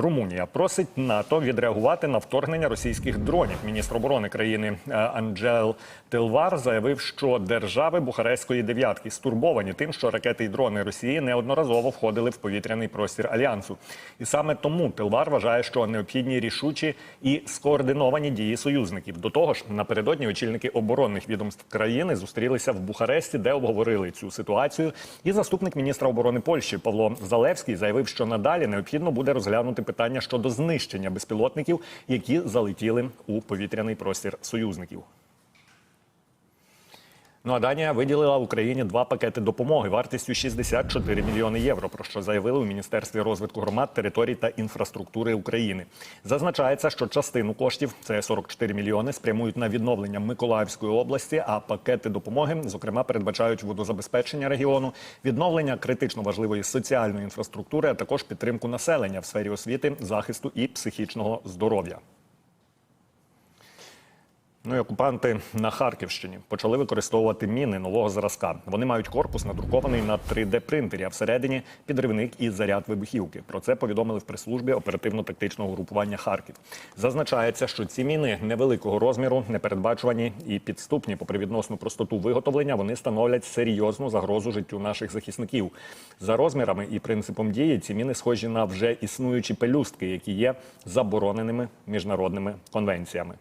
Румунія просить НАТО відреагувати на вторгнення російських дронів. Міністр оборони країни е, Анджел Телвар заявив, що держави Бухарестської дев'ятки стурбовані тим, що ракети і дрони Росії неодноразово входили в повітряний простір альянсу. І саме тому Телвар вважає, що необхідні рішучі і скоординовані дії союзників. До того ж, напередодні очільники оборонних відомств країни зустрілися в Бухаресті, де обговорили цю ситуацію. І заступник міністра оборони Польщі Павло Залевський заявив, що надалі необхідно буде розглянути питання щодо знищення безпілотників, які залетіли у повітряний простір союзників. Ну а Данія виділила Україні два пакети допомоги вартістю 64 мільйони євро. Про що заявили у міністерстві розвитку громад, територій та інфраструктури України. Зазначається, що частину коштів це 44 мільйони, спрямують на відновлення Миколаївської області. А пакети допомоги, зокрема, передбачають водозабезпечення регіону, відновлення критично важливої соціальної інфраструктури, а також підтримку населення в сфері освіти, захисту і психічного здоров'я. Ну і окупанти на Харківщині почали використовувати міни нового зразка. Вони мають корпус надрукований на 3D-принтері, а всередині підривник і заряд вибухівки. Про це повідомили в прес-службі оперативно-тактичного групування Харків. Зазначається, що ці міни невеликого розміру, непередбачувані і підступні, попри відносну простоту виготовлення, вони становлять серйозну загрозу життю наших захисників. За розмірами і принципом дії ці міни схожі на вже існуючі пелюстки, які є забороненими міжнародними конвенціями.